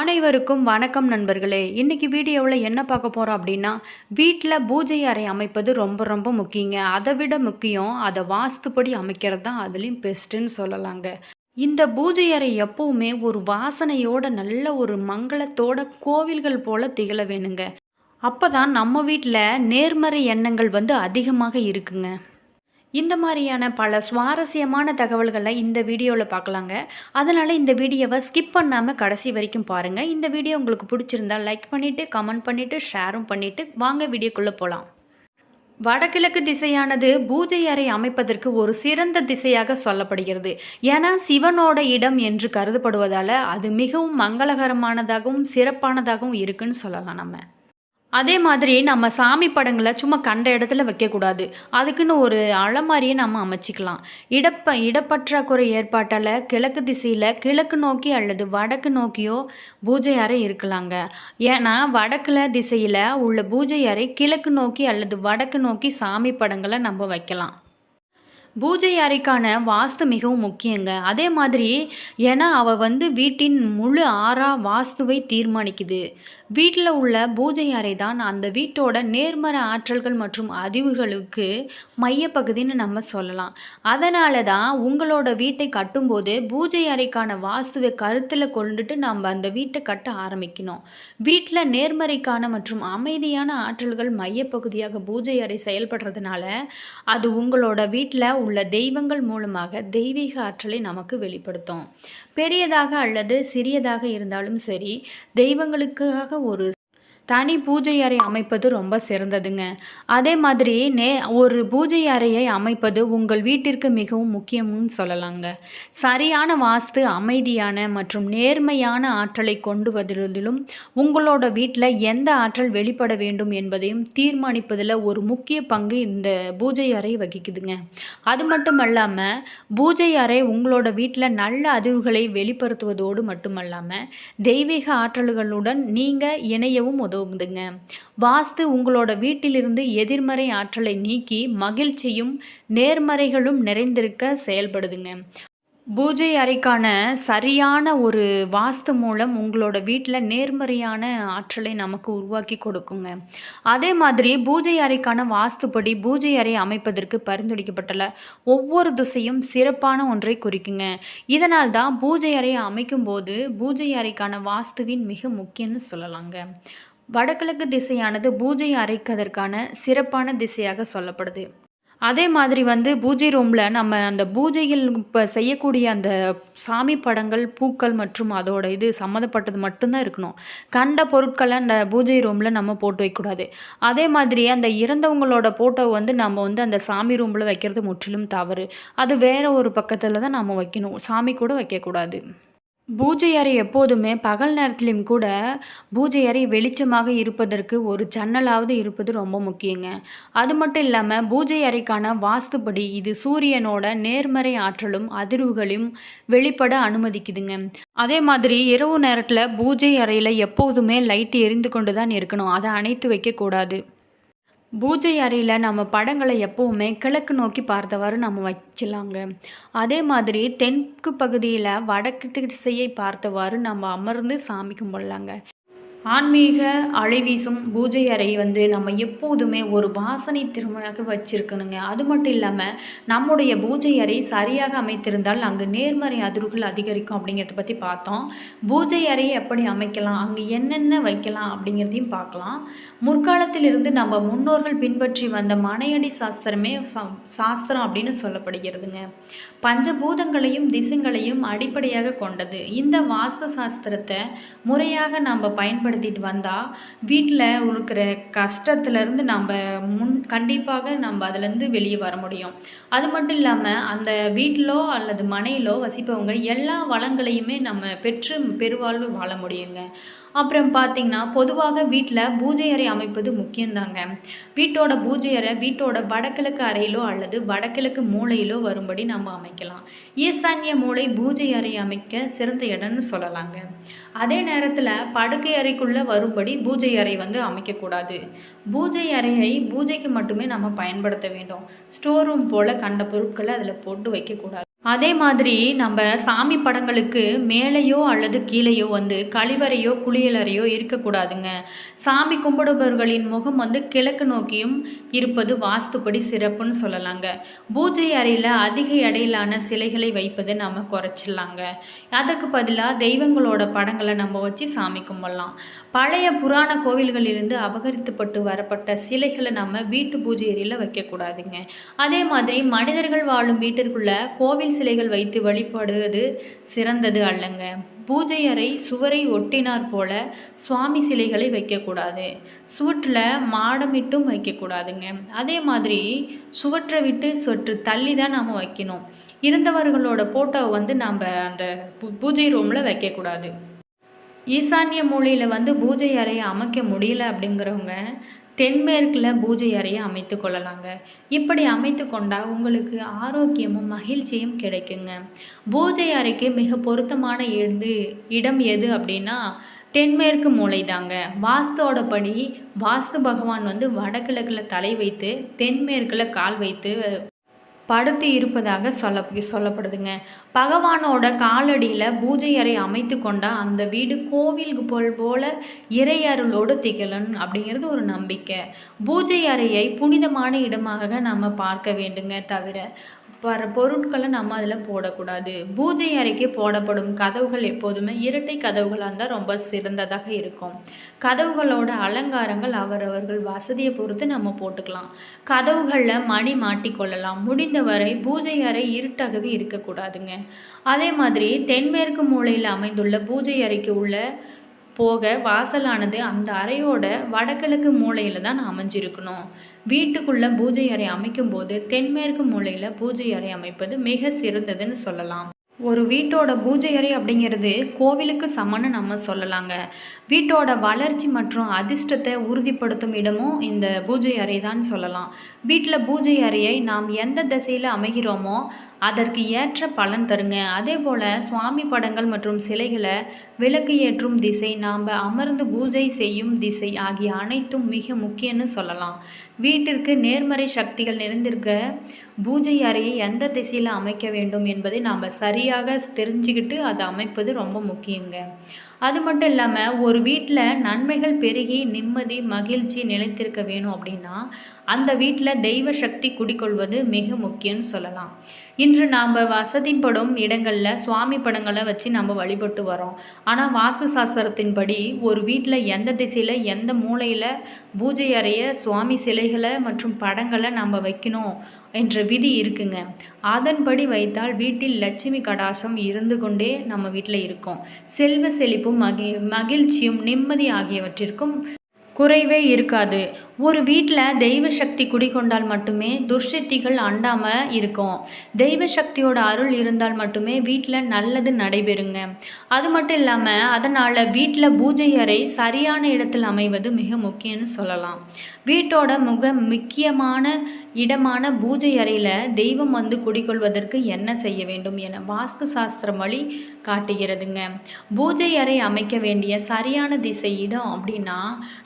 அனைவருக்கும் வணக்கம் நண்பர்களே. இன்றைக்கி வீடியோவில் என்ன பார்க்க போகிறோம் அப்படின்னா வீட்டில் பூஜை அறை அமைப்பது ரொம்ப ரொம்ப முக்கியங்க. அதை விட முக்கியம் அதை வாஸ்துப்படி அமைக்கிறது தான் அதுலேயும் பெஸ்ட்டுன்னு சொல்லலாங்க. இந்த பூஜை அறை எப்போவுமே ஒரு வாசனையோட நல்ல ஒரு மங்களத்தோட கோவில்கள் போல திகழ வேணுங்க. அப்போ தான் நம்ம வீட்டில் நேர்மறை எண்ணங்கள் வந்து அதிகமாக இருக்குங்க. இந்த மாதிரியான பல சுவாரஸ்யமான தகவல்களை இந்த வீடியோவில் பார்க்கலாங்க அதனால் இந்த வீடியோவை ஸ்கிப் பண்ணாமல் கடைசி வரைக்கும் பாருங்கள் இந்த வீடியோ உங்களுக்கு பிடிச்சிருந்தா லைக் பண்ணிவிட்டு கமெண்ட் பண்ணிவிட்டு ஷேரும் பண்ணிவிட்டு வாங்க வீடியோக்குள்ளே போகலாம் வடகிழக்கு திசையானது பூஜை அறை அமைப்பதற்கு ஒரு சிறந்த திசையாக சொல்லப்படுகிறது. ஏன்னா சிவனோட இடம் என்று கருதப்படுவதால் அது மிகவும் மங்களகரமானதாகவும் சிறப்பானதாகவும் இருக்குன்னு சொல்லலாம் நம்ம. அதே மாதிரி நம்ம சாமி படங்களை சும்மா கண்ட இடத்துல வைக்கக்கூடாது. அதுக்குன்னு ஒரு அலமாரியை நம்ம அமைச்சிக்கலாம். இடப்ப இடப்பற்றாக்குறை ஏற்பாட்டால் கிழக்கு திசையில் கிழக்கு நோக்கி அல்லது வடக்கு நோக்கியோ பூஜை அறை இருக்கலாங்க. ஏன்னா வடக்கில் திசையில் உள்ள பூஜை அறை கிழக்கு நோக்கி அல்லது வடக்கு நோக்கி சாமி படங்களை நம்ம வைக்கலாம். பூஜை அறைக்கான வாஸ்து மிகவும் முக்கியங்க. அதே மாதிரி ஏன்னா அவள் வந்து வீட்டின் முழு ஆறா வாஸ்துவை தீர்மானிக்குது. வீட்டில் உள்ள பூஜை அறை தான் அந்த வீட்டோட நேர்மர ஆற்றல்கள் மற்றும் அதிவுகளுக்கு மையப்பகுதின்னு நம்ம சொல்லலாம். அதனால தான் உங்களோட வீட்டை கட்டும்போது பூஜை அறைக்கான வாஸ்துவை கருத்தில் கொண்டுட்டு நம்ம அந்த வீட்டை கட்ட ஆரம்பிக்கணும். வீட்டில் நேர்மறைக்கான மற்றும் அமைதியான ஆற்றல்கள் மையப்பகுதியாக பூஜை அறை செயல்படுறதுனால அது உங்களோட வீட்டில் உள்ள தெய்வங்கள் மூலமாக தெய்வீக ஆற்றலை நமக்கு வெளிப்படுத்தும். பெரியதாக அல்லது சிறியதாக இருந்தாலும் சரி தெய்வங்களுக்காக ஒரு தனி பூஜை அறை அமைப்பது ரொம்ப சிறந்ததுங்க. அதே மாதிரி நே ஒரு பூஜை அறையை அமைப்பது உங்கள் வீட்டிற்கு மிகவும் முக்கியம்னு சொல்லலாங்க. சரியான வாஸ்து அமைதியான மற்றும் நேர்மையான ஆற்றலை கொண்டு வருவதிலும் உங்களோட வீட்டில் எந்த ஆற்றல் வெளிப்பட வேண்டும் என்பதையும் தீர்மானிப்பதில் ஒரு முக்கிய பங்கு இந்த பூஜை அறை வகிக்குதுங்க. அது மட்டும் அல்லாமல் பூஜை அறை உங்களோட வீட்டில் நல்ல அதிர்வுகளை வெளிப்படுத்துவதோடு மட்டுமல்லாமல் தெய்வீக ஆற்றல்களுடன் நீங்கள் இணையவும் உதவுதுங்க வாஸ்து உங்களோட வீட்டிலிருந்து எதிர்மறை ஆற்றலை நீக்கி மகிழ்ச்சியும் நேர்மறைகளும் நிறைந்திருக்க செயல்படுதுங்க. பூஜை அறைக்கான சரியான ஒரு வாஸ்து மூலம் உங்களோட வீட்டில் நேர்மறையான ஆற்றலை நமக்கு உருவாக்கி கொடுக்குங்க. அதே மாதிரி பூஜை அறைக்கான வாஸ்துப்படி பூஜை அறை அமைப்பதற்கு பரிந்துரைக்கப்பட்டுள்ள ஒவ்வொரு திசையும் சிறப்பான ஒன்றை குறிக்குங்க. இதனால் தான் பூஜை அறையை அமைக்கும்போது பூஜை அறைக்கான வாஸ்துவின் மிக முக்கியம்னு சொல்லலாங்க. வடகிழக்கு திசையானது பூஜை அறைக்கதற்கான சிறப்பான திசையாக சொல்லப்படுது. அதே மாதிரி வந்து பூஜை ரூமில் நம்ம அந்த பூஜையில் இப்போ செய்யக்கூடிய அந்த சாமி படங்கள் பூக்கள் மற்றும் அதோட இது சம்மந்தப்பட்டது மட்டும்தான் இருக்கணும். கண்ட பொருட்களை அந்த பூஜை ரூமில் நம்ம போட்டு வைக்கக்கூடாது அதே மாதிரி அந்த இறந்தவங்களோட ஃபோட்டோ வந்து நம்ம வந்து அந்த சாமி ரூமில் வைக்கிறது முற்றிலும் தவறு. அது வேறு ஒரு பக்கத்தில் தான் நம்ம வைக்கணும். சாமி கூட வைக்கக்கூடாது. பூஜை அறை எப்போதுமே பகல் நேரத்துலையும் கூட பூஜை அறை வெளிச்சமாக இருப்பதற்கு ஒரு ஜன்னலாவது இருப்பது ரொம்ப முக்கியங்க. அது மட்டும் இல்லாமல் பூஜை அறைக்கான வாஸ்துப்படி இது சூரியனோட நேர்மறை ஆற்றலும் அதிர்வுகளையும் வெளிப்பட அனுமதிக்குதுங்க. அதே மாதிரி இரவு நேரத்தில் பூஜை அறையில் எப்போதுமே லைட் எரிந்து கொண்டு தான் இருக்கணும். அதை அணைத்து வைக்கக்கூடாது. பூஜை அறையில் நம்ம படங்களை எப்போவுமே கிழக்கு நோக்கி பார்த்தவாறு நம்ம வச்சலாங்க. அதே மாதிரி தெற்கு பகுதியில் வடக்கு திசையை பார்த்தவாறு நம்ம அமர்ந்து சாமி கும்பிட்லாங்க. ஆன்மீக அலைவீசும் பூஜை அறை வந்து நம்ம எப்போதுமே ஒரு வாசனை திறமையாக வச்சுருக்கணுங்க. அது மட்டும் இல்லாமல் நம்முடைய பூஜை அறை சரியாக அமைத்திருந்தால் அங்கு நேர்மறை அதிர்வுகள் அதிகரிக்கும் அப்படிங்கிறத பற்றி பார்த்தோம். பூஜை அறையை எப்படி அமைக்கலாம்? அங்கே என்னென்ன வைக்கலாம் அப்படிங்கிறதையும் பார்க்கலாம். முற்காலத்திலிருந்து நம்ம முன்னோர்கள் பின்பற்றி வந்த மனையடி சாஸ்திரமே சாஸ்திரம் அப்படின்னு சொல்லப்படுகிறதுங்க. பஞ்சபூதங்களையும் திசைகளையும் அடிப்படையாக கொண்டது. இந்த வாஸ்து சாஸ்திரத்தை முறையாக நம்ம பயன்படுத்த பயன்படுத்திட்டு வந்தால் வீட்டில் இருக்கிற கஷ்டத்துலேருந்து நம்ம முன் கண்டிப்பாக நம்ம அதுலேருந்து வெளியே வர முடியும். அது மட்டும் இல்லாமல் அந்த வீட்டிலோ அல்லது மனையிலோ வசிப்பவங்க எல்லா வளங்களையுமே நம்ம பெற்று பெருவாழ்வு வாழ முடியுங்க. அப்புறம் பார்த்திங்கன்னா பொதுவாக வீட்டில் பூஜை அறை அமைப்பது முக்கியம்தாங்க. வீட்டோட பூஜை அறை வீட்டோட வடகிழக்கு அறையிலோ அல்லது வடகிழக்கு மூலையிலோ வரும்படி நம்ம அமைக்கலாம். ஈசான்ய மூளை பூஜை அறை அமைக்க சிறந்த இடம்னு சொல்லலாங்க. அதே நேரத்தில் படுக்கை அறைக்குள்ளே வரும்படி பூஜை அறை வந்து அமைக்கக்கூடாது. பூஜை அறையை பூஜைக்கு மட்டுமே நம்ம பயன்படுத்த வேண்டும். ஸ்டோர் ரூம் போல் கண்ட பொருட்களை அதில் போட்டு வைக்கக்கூடாது. அதே மாதிரி நம்ம சாமி படங்களுக்கு மேலேயோ அல்லது கீழேயோ வந்து கழிவறையோ குளியலறையோ இருக்கக்கூடாதுங்க. சாமி கும்பிடுபவர்களின் முகம் வந்து கிழக்கு நோக்கியும் இருப்பது வாஸ்துப்படி சிறப்புன்னு சொல்லலாங்க. பூஜை அறையில் அதிக எடையிலான சிலைகளை வைப்பதை நம்ம குறைச்சிடலாங்க. அதற்கு பதிலாக தெய்வங்களோட படங்களை நம்ம வச்சு சாமி கும்பிடலாம். பழைய புராண கோவில்களிலிருந்து அபகரித்துப்பட்டு வரப்பட்ட சிலைகளை நம்ம வீட்டு பூஜை அறையில் வைக்கக்கூடாதுங்க. அதே மாதிரி மனிதர்கள் வாழும் வீட்டிற்குள்ள கோவில் சிலைகள் வைத்து வழிபடுவது சிறந்தது அல்லங்க. பூஜை அறை சுவரை ஒட்டினார் போல சுவாமி சிலைகளை வைக்கக்கூடாது. சுவற்றில் மாடமிட்டும் வைக்கக்கூடாதுங்க. அதே மாதிரி சுவற்றை விட்டு சொற்று தள்ளி தான் நாம் வைக்கணும். இருந்தவர்களோட ஃபோட்டோவை வந்து நாம் அந்த பூ- பூஜை ரூமில் வைக்கக்கூடாது. ஈசான்ய மூலையில் வந்து பூஜை அறையை அமைக்க முடியல அப்படிங்கிறவங்க தென்மேற்கில் பூஜை அறையை அமைத்து கொள்ளலாங்க. இப்படி அமைத்து கொண்டால் உங்களுக்கு ஆரோக்கியமும் மகிழ்ச்சியும் கிடைக்குங்க. பூஜை அறைக்கு மிக பொருத்தமான எது இடம் எது அப்படின்னா தென்மேற்கு மூளை தாங்க வாஸ்துவோட படி வாஸ்து பகவான் வந்து வடகிழக்கில் தலை வைத்து தென்மேற்கில் கால் வைத்து படுத்து இருப்பதாக சொல்ல சொல்லப்படுதுங்க. பகவானோட காலடியில் பூஜை அறை அமைத்து கொண்டால் அந்த வீடு கோவில் போல் போல இறையருளோடு திகழும் அப்படிங்கிறது ஒரு நம்பிக்கை. பூஜை அறையை புனிதமான இடமாக நம்ம பார்க்க வேண்டுங்க தவிர வர பொருட்களை நம்ம அதில் போடக்கூடாது. பூஜை அறைக்கு போடப்படும் கதவுகள் எப்போதுமே இரட்டை கதவுகளாக இருந்தால் ரொம்ப சிறந்ததாக இருக்கும். கதவுகளோட அலங்காரங்கள் அவரவர்கள் வசதியை பொறுத்து நம்ம போட்டுக்கலாம். கதவுகளில் மணி மாட்டிக்கொள்ளலாம் முடிந்தவரை பூஜை அறை இருட்டாகவே இருக்கக்கூடாதுங்க. அதே மாதிரி தென்மேற்கு மூலையில் அமைந்துள்ள பூஜை அறைக்கு உள்ள போக வாசலானது அந்த அறையோட வடகிழக்கு மூலையில் தான் அமைஞ்சிருக்கணும். வீட்டுக்குள்ளே பூஜை அறை அமைக்கும்போது தென்மேற்கு மூலையில் பூஜை அறை அமைப்பது மிக சிறந்ததுன்னு சொல்லலாம். ஒரு வீட்டோட பூஜை அறை அப்படிங்கிறது கோவிலுக்கு சமன்னு நம்ம சொல்லலாங்க. வீட்டோட வளர்ச்சி மற்றும் அதிர்ஷ்டத்தை உறுதிப்படுத்தும் இடமும் இந்த பூஜை அறை தான் சொல்லலாம். வீட்டில் பூஜை அறையை நாம் எந்த திசையில் அமைகிறோமோ அதற்கு ஏற்ற பலன் தருங்க. அதே போல் சுவாமி படங்கள் மற்றும் சிலைகளை விளக்கு ஏற்றும் திசை நாம் அமர்ந்து பூஜை செய்யும் திசை ஆகிய அனைத்தும் மிக முக்கியம்னு சொல்லலாம். வீட்டிற்கு நேர்மறை சக்திகள் நிறைந்திருக்க பூஜை அறையை எந்த திசையில் அமைக்க வேண்டும் என்பதை நாம் சரியாக தெரிஞ்சுக்கிட்டு அதை அமைப்பது ரொம்ப முக்கியங்க. அது மட்டும் இல்லாமல் ஒரு வீட்டில் நன்மைகள் பெருகி நிம்மதி மகிழ்ச்சி நிலைத்திருக்க வேணும் அப்படின்னா அந்த வீட்டில் தெய்வ சக்தி குடிக்கொள்வது மிக முக்கியம்னு சொல்லலாம். இன்று நாம் வசதிப்படும் இடங்களில் சுவாமி படங்களை வச்சு நம்ம வழிபட்டு வரோம். ஆனால் வாஸ்து சாஸ்திரத்தின்படி ஒரு வீட்டில் எந்த திசையில் எந்த மூலையில் பூஜை அறைய சுவாமி சிலைகளை மற்றும் படங்களை நம்ம வைக்கணும் என்ற விதி இருக்குங்க. அதன்படி வைத்தால் வீட்டில் லட்சுமி கடாசம் இருந்து கொண்டே நம்ம வீட்டில் இருக்கும். செல்வ செழிப்பும் மகி மகிழ்ச்சியும் நிம்மதி ஆகியவற்றிற்கும் குறைவே இருக்காது. ஒரு வீட்டில் தெய்வ சக்தி குடிகொண்டால் மட்டுமே துர்சக்திகள் அண்டாமல் இருக்கும். தெய்வ சக்தியோட அருள் இருந்தால் மட்டுமே வீட்டில் நல்லது நடைபெறுங்க. அது மட்டும் இல்லாமல் அதனால் வீட்டில் பூஜை அறை சரியான இடத்தில் அமைவது மிக முக்கியம்னு சொல்லலாம். வீட்டோட மிக முக்கியமான இடமான பூஜை அறையில் தெய்வம் வந்து குடிகொள்வதற்கு என்ன செய்ய வேண்டும் என வாஸ்து சாஸ்திரம் வழி காட்டுகிறதுங்க. பூஜை அறை அமைக்க வேண்டிய சரியான திசை இடம் அப்படின்னா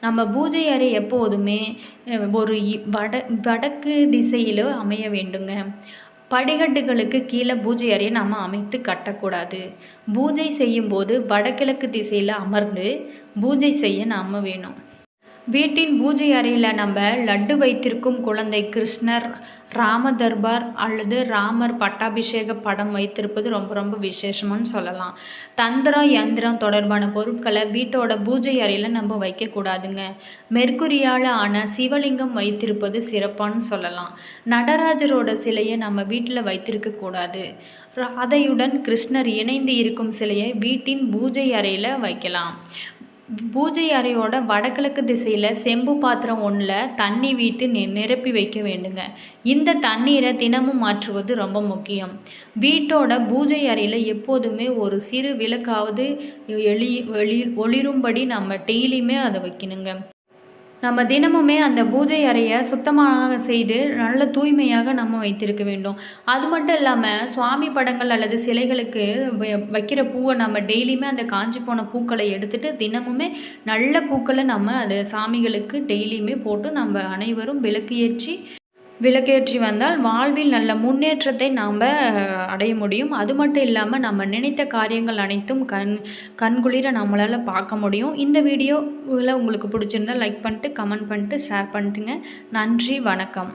நம்ம பூஜை அறை எப்போதுமே ஒரு இ- வட வடக்கு திசையில் அமைய வேண்டுங்க. படிக்கட்டுகளுக்கு கீழே பூஜை அறையை நம்ம அமைத்து கட்டக்கூடாது. பூஜை செய்யும்போது வடகிழக்கு திசையில் அமர்ந்து பூஜை செய்ய நாம் வேணும். வீட்டின் பூஜை அறையில் நம்ம லட்டு வைத்திருக்கும் குழந்தை கிருஷ்ணர் ராம தர்பார் அல்லது ராமர் பட்டாபிஷேக படம் வைத்திருப்பது ரொம்ப ரொம்ப விசேஷம்னு சொல்லலாம். தந்திரம் யந்திரம் தொடர்பான பொருட்களை வீட்டோட பூஜை அறையில் நம்ம வைக்கக்கூடாதுங்க. மெர்குரியால் ஆன சிவலிங்கம் வைத்திருப்பது சிறப்பான்னு சொல்லலாம். நடராஜரோட சிலையை நம்ம வீட்டில் வைத்திருக்க கூடாது. ராதையுடன் கிருஷ்ணர் இணைந்து இருக்கும் சிலையை வீட்டின் பூஜை அறையில் வைக்கலாம். பூஜை அறையோட வடகிழக்கு திசையில் செம்பு பாத்திரம் ஒன்றில் தண்ணி வீட்டு நி நிரப்பி வைக்க வேண்டுங்க. இந்த தண்ணீரை தினமும் மாற்றுவது ரொம்ப முக்கியம். வீட்டோட பூஜை அறையில் எப்போதுமே ஒரு சிறு விளக்காவது எளி வெளி ஒளிரும்படி நம்ம டெய்லியுமே அதை வைக்கணுங்க. நம்ம தினமுமே அந்த பூஜை அறையை சுத்தமாக செய்து நல்ல தூய்மையாக நம்ம வைத்திருக்க வேண்டும். அது மட்டும் இல்லாமல் சுவாமி படங்கள் அல்லது சிலைகளுக்கு வ- வைக்கிற பூவை நம்ம டெய்லியுமே அந்த காஞ்சி போன பூக்களை எடுத்துட்டு தினமுமே நல்ல பூக்களை நம்ம அது சாமிகளுக்கு டெய்லியுமே போட்டு நம்ம அனைவரும் விளக்கு ஏற்றி விளக்கேற்றி வந்தால் வாழ்வில் நல்ல முன்னேற்றத்தை நாம் அடைய முடியும். அது மட்டும் இல்லாமல் நம்ம நினைத்த காரியங்கள் அனைத்தும் கண் கண்குளிர நம்மளால் பார்க்க முடியும். இந்த வீடியோவில் உங்களுக்கு பிடிச்சிருந்தால் லைக் பண்ணிட்டு கமெண்ட் பண்ணிட்டு ஷேர் பண்ணிட்டுங்க. நன்றி வணக்கம்.